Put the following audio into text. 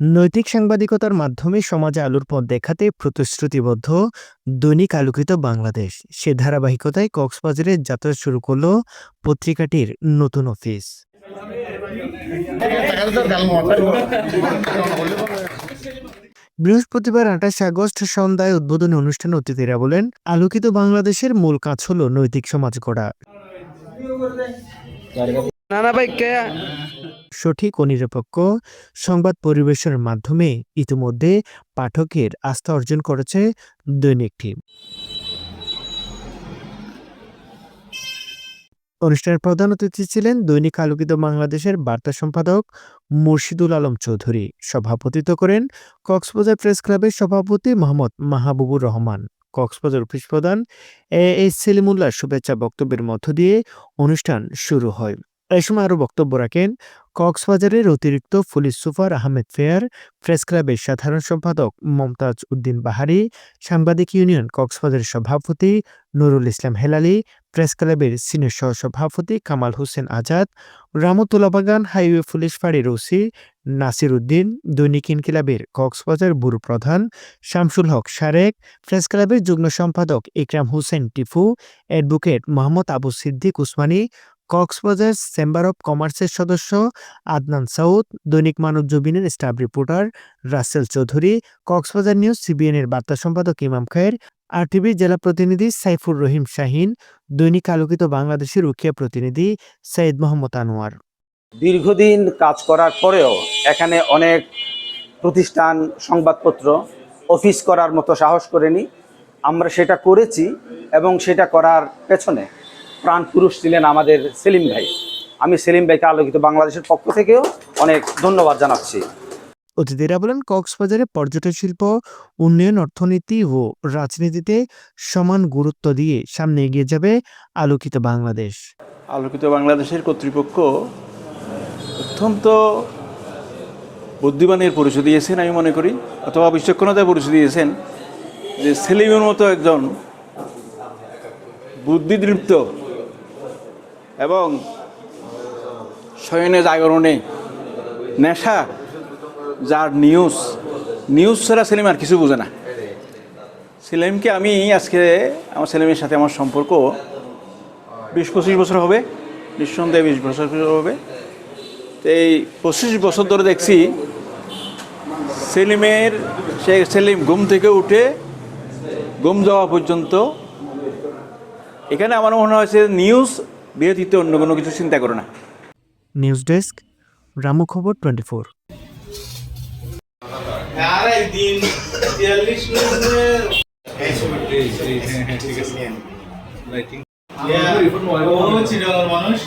নৈতিক সাংবাদিকতার মাধ্যমে সমাজে আলোর পথ দেখাতে প্রতিশ্রুতিবদ্ধ দৈনিক আলোকিত বাংলাদেশ। সে ধারাবাহিকতায় কক্সবাজারে যাত্রা শুরু করল পত্রিকাটির নতুন অফিস। বৃহস্পতিবার আঠাশ আগস্ট সন্ধ্যায় উদ্বোধনী অনুষ্ঠানে অতিথিরা বলেন, আলোকিত বাংলাদেশের মূল কাজ হল নৈতিক সমাজ গড়া। সঠিক ও নিরপেক্ষ সংবাদ পরিবেশনের মাধ্যমে ইতিমধ্যে পাঠকের আস্থা অর্জন করেছে দৈনিকটি অনুষ্ঠানের প্রধান অতিথি ছিলেন দৈনিক আলোকিত বাংলাদেশের বার্তা সম্পাদক মুর্শিদুল আলম চৌধুরী। সভাপতিত্ব করেন কক্সবাজার প্রেস ক্লাবের সভাপতি মোহাম্মদ মাহবুবুর রহমান। কক্সবাজার অফিস প্রধান এ এস সেলিমুল্লাহ শুভেচ্ছা বক্তব্যের মধ্য দিয়ে অনুষ্ঠান শুরু হয়। এ সময় আরও বক্তব্য রাখেন, কক্সবাজারের অতিরিক্ত পুলিশ সুপার আহমেদ ফেয়ার, প্রেস ক্লাবের সাধারণ সম্পাদক মমতাজ উদ্দিন বাহারি, সাংবাদিক ইউনিয়ন কক্সবাজারের সভাপতি নুরুল ইসলাম হেলালি, প্রেস ক্লাবের সিনিয়র সহসভাপতি কামাল হোসেন আজাদ, রামতুলাবাগান হাইওয়ে পুলিশ ফাঁড়ির ওসি নাসির উদ্দিন, দৈনিক ইনকিলাবের কক্সবাজার ব্যুরো প্রধান শামসুল হক শারেক, প্রেস ক্লাবের যুগ্ম সম্পাদক Ikram Hossain টিফু advocate Mohammad Abu Siddique Usmani Cox's Bazar chamber of কমার্সের সদস্য আদনান সাউদ, দৈনিক Manab জবিনের staff reporter Rasel Chowdhury, Cox's Bazar news সিবিএনের বার্তা সম্পাদক ইমাম খায়ের আরটিভির জেলা প্রতিনিধি সাইফুর রহিম শাহিন, দৈনিক আলোকিত বাংলাদেশের রুখিয়া প্রতিনিধি সৈয়দ মোহাম্মদ আনোয়ার। দীর্ঘদিন কাজ করার পরেও এখানে অনেক প্রতিষ্ঠান সংবাদপত্র, অফিস করার মতো সাহস করেনি। আমরা সেটা করেছি এবং সেটা করার পেছনে প্রাণ পুরুষ ছিলেন আমাদের সেলিম ভাই। আমি সেলিম ভাইকে আলোকিত বাংলাদেশের পক্ষ থেকেও অনেক ধন্যবাদ জানাচ্ছি। অতিথিরা বলেন কক্সবাজারে পর্যটন শিল্প উন্নয়ন অর্থনীতি ও রাজনীতিতে সমান গুরুত্ব দিয়ে সামনে এগিয়ে যাবে আলোকিত বাংলাদেশ। আলোকিত বাংলাদেশের কর্তৃপক্ষ অত্যন্ত বুদ্ধিমানের পরিচয় দিয়েছেন আমি মনে করি অথবা বিচক্ষণতায় পরিচয় দিয়েছেন যে সেলিমের মতো একজন বুদ্ধিদৃপ্ত এবং শয়নে জাগরণে নেশা, যার নিউজ নিউজ ছাড়া সেলিম আর কিছু বোঝে না। সেলিমকে আমি আজকে আমার সেলিমের সাথে আমার সম্পর্ক বিশ পঁচিশ বছর হবে, নিঃসন্দেহে বিশ বছর হবে। তো এই পঁচিশ বছর ধরে দেখছি সেলিমের সে সেলিম ঘুম থেকে উঠে ঘুম যাওয়া পর্যন্ত এখানে আমার মনে হয়েছে নিউজ ব্যতীত অন্য কোনো কিছু চিন্তা করো না। নিউজ ডেস্ক রামু খবর টোয়েন্টি ফোর মানুষ।